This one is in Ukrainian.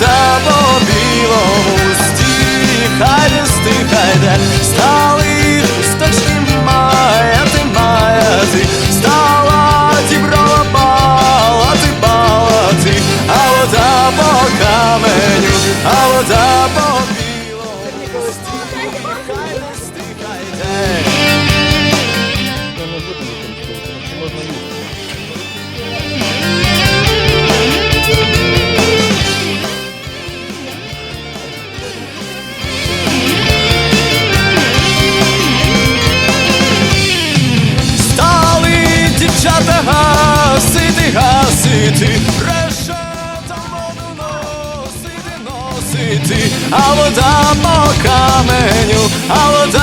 Zabon носити, решета воду носити, носити, а вода по каменю, а вода.